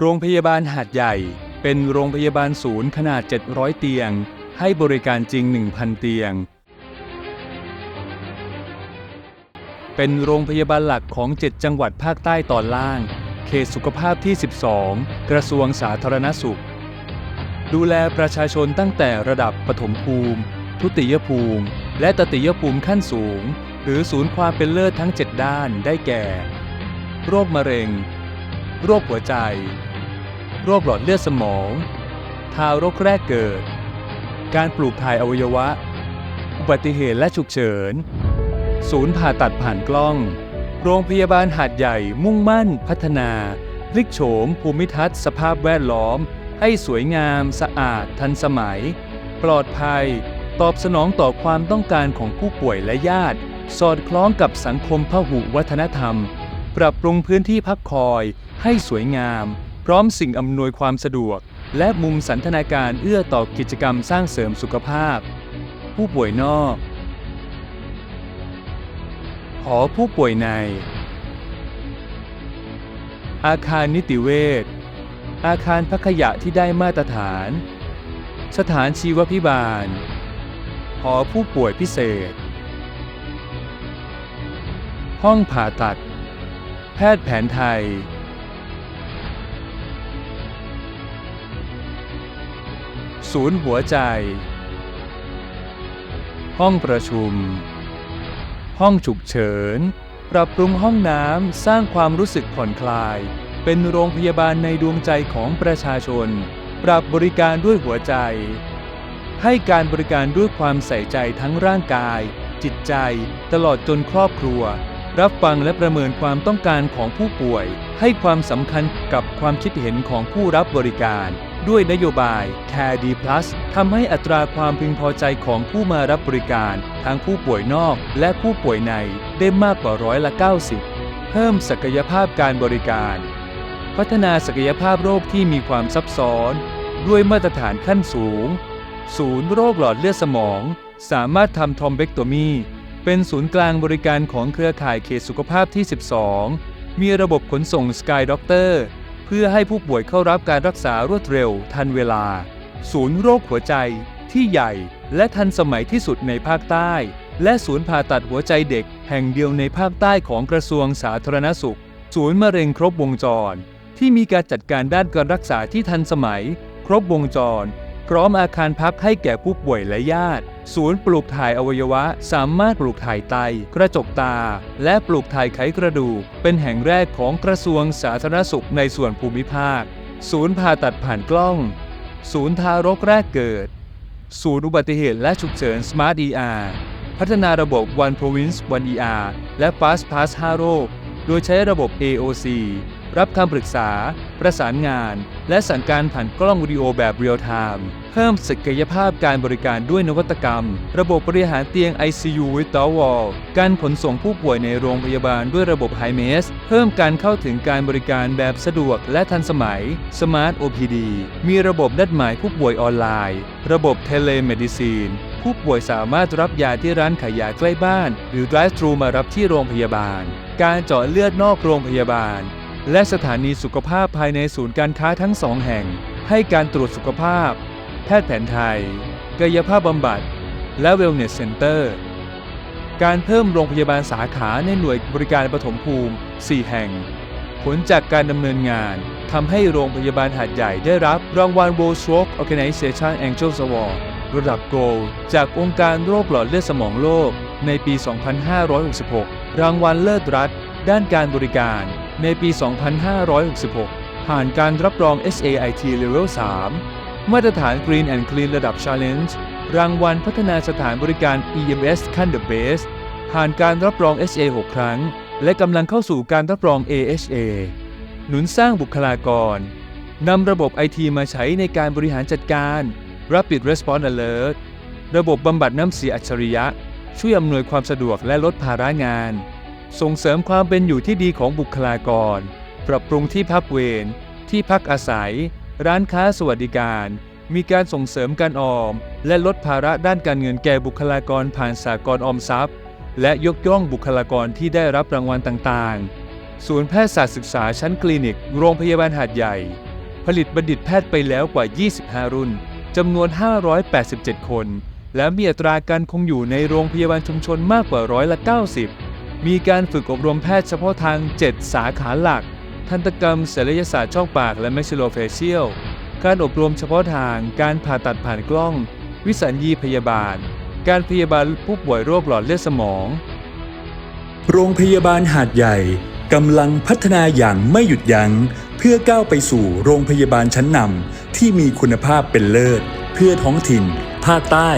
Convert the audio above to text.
โรงพยาบาลหาดใหญ่ เป็นโรงพยาบาลศูนย์ขนาด 700 เตียง ให้บริการจริง 1,000 เตียง เป็นโรงพยาบาลหลักของ 7 จังหวัดภาคใต้ตอนล่าง เขตสุขภาพที่ 12 กระทรวงสาธารณสุข ดูแลประชาชนตั้งแต่ระดับปฐมภูมิ ทุติยภูมิ และตติยภูมิขั้นสูง หรือศูนย์ความเป็นเลิศทั้ง 7 ด้านได้แก่ โรคมะเร็ง โรคหัวใจ โรคหลอดเลือดสมอง ทารกแรกเกิด การปลูกถ่ายอวัยวะ อุบัติเหตุและฉุกเฉิน ศูนย์ผ่าตัดผ่านกล้อง โรงพยาบาลหาดใหญ่มุ่งมั่นพัฒนาพลิกโฉมภูมิทัศน์สภาพแวดล้อม ให้สวยงาม สะอาด ทันสมัย ปลอดภัย ตอบสนองต่อความต้องการของผู้ป่วยและญาติ สอดคล้องกับสังคมพหุวัฒนธรรม ปรับปรุงพื้นที่พักคอย ให้สวยงาม พร้อมสิ่งอำนวยความสะดวก และมุมสันทนาการเอื้อต่อกิจกรรมสร้างเสริมสุขภาพ ผู้ป่วยนอก หอผู้ป่วยใน อาคารนิติเวชอาคารพักขยะที่ได้มาตรฐาน สถานชีวพิบาล หอผู้ป่วยพิเศษ ห้องผ่าตัด แพทย์แผนไทย ศูนย์หัวใจ ห้องประชุม ห้องฉุกเฉิน ปรับปรุงห้องน้ำสร้างความรู้สึกผ่อนคลาย เป็นโรงพยาบาลในดวงใจของประชาชน ปรับบริการด้วยหัวใจ ให้การบริการด้วยความใส่ใจทั้งร่างกาย จิตใจ ตลอดจนครอบครัว รับฟังและประเมินความต้องการของผู้ป่วย ให้ความสำคัญกับความคิดเห็นของผู้รับบริการ ด้วยนโยบาย Care D Plus ทำให้อัตราความพึงพอใจของผู้มารับบริการ ทั้งผู้ป่วยนอกและผู้ป่วยในได้มากกว่าร้อยละ 90 เพิ่มศักยภาพการบริการ พัฒนาศักยภาพโรคที่มีความซับซ้อน ด้วยมาตรฐานขั้นสูง ศูนย์โรคหลอดเลือดสมอง สามารถทำทอมเบกโตมีเป็นศูนย์กลางบริการของเครือข่ายเขตสุขภาพที่ 12 มีระบบขนส่ง Sky Doctor เเพื่อให้ผู้ป่วยเข้ารับการรักษารวดเร็ว ทันเวลา ศูนย์โรคหัวใจที่ใหญ่และทันสมัยที่สุดในภาคใต้ และศูนย์ผ่าตัดหัวใจเด็ก แห่งเดียวในภาคใต้ของกระทรวงสาธารณสุข ศูนย์มะเร็งครบวงจร ที่มีการจัดการด้านการรักษาที่ทันสมัย ครบวงจร พร้อมอาคารพักให้แก่ผู้ป่วยและญาติ ศูนย์ปลูกถ่ายอวัยวะ สามารถปลูกถ่ายไต กระจกตา และปลูกถ่ายไขกระดูก เป็นแห่งแรกของกระทรวงสาธารณสุขในส่วนภูมิภาค ศูนย์ผ่าตัดผ่านกล้อง ศูนย์ทารกแรกเกิด ศูนย์อุบัติเหตุและฉุกเฉิน Smart ER พัฒนาระบบ One Province One ER และ Fast Pass 5โรค โดยใช้ระบบ AOC รับคำปรึกษา ประสานงาน และสั่งการผ่านกล้องวิดีโอแบบเรียลไทม์เพิ่มศักยภาพการบริการด้วยนวัตกรรม ระบบบริหารเตียง ICU without wall การขนส่งผู้ป่วยในโรงพยาบาลด้วยระบบ h i m e s เพิ่มการเข้าถึงการบริการแบบสะดวกและทันสมัย Smart OPD มีระบบนัดหมายผู้ป่วยออนไลน์ ระบบ Telemedicine ผู้ป่วยสามารถรับยาที่ร้านขายยาใกล้บ้าน หรือ Drive Thru มารับที่โรงพยาบาล การเจาะเลือดนอกโรงพยาบาล และสถานีสุขภาพภายในศูนย์การค้าทั้งสองแห่ง ให้การตรวจสุขภาพ แพทย์แผนไทย กายภาพบำบัด และ Wellness Center การเพิ่มโรงพยาบาลสาขาในหน่วยบริการปฐมภูมิ 4 แห่ง ผลจากการดำเนินงานทำให้โรงพยาบาลหาดใหญ่ได้รับรางวัล World Stroke Organization Angels Award ระดับโกลด์จากองค์การโรคหลอดเลือดสมองโลกในปี 2566 รางวัลเลิศรัฐ ด้านการบริการ ในปี 2566 ผ่านการรับรอง SAIT Level 3 มาตรฐาน Green and Clean ระดับ Challenge รางวัลพัฒนาสถานบริการ EMS ขั้น The Best ผ่านการรับรอง SA 6 ครั้ง และกำลังเข้าสู่การรับรอง AHA หนุนสร้างบุคลากร นำระบบไอทีมาใช้ในการบริหารจัดการ Rapid Response Alert ระบบบำบัดน้ำเสียอัจฉริยะ ช่วยอำนวยความสะดวกและลดภาระงาน ส่งเสริมความเป็นอยู่ที่ดีของบุคลากร ปรับปรุงที่พักเวร ที่พักอาศัย ร้านค้าสวัสดิการ มีการส่งเสริมการออม และลดภาระด้านการเงินแก่บุคลากรผ่านสากลออมทรัพย์ และยกย่องบุคลากรที่ได้รับรางวัลต่างๆ ศูนย์แพทยศาสตร์ศึกษาชั้นคลินิก โรงพยาบาลหาดใหญ่ ผลิตบัณฑิตแพทย์ไปแล้วกว่า 25 รุ่นจำนวน 587 คน และมีอัตราการคงอยู่ในโรงพยาบาลชุมชนมากกว่าร้อยละ 90 มีการฝึกอบรมแพทย์เฉพาะทาง 7 สาขาหลัก ทันตกรรมศัลยศาสตร์ช่องปากและ maxillofacial การอบรมเฉพาะทาง การผ่าตัดผ่านกล้อง วิสัญญีพยาบาล การพยาบาลผู้ป่วยโรคหลอดเลือดสมอง โรงพยาบาลหาดใหญ่กำลังพัฒนาอย่างไม่หยุดยัง้ง เพื่อก้าวไปสู่โรงพยาบาลชั้นนำที่มีคุณภาพเป็นเลิศ เพื่อท้องถิ่น ภาคใต้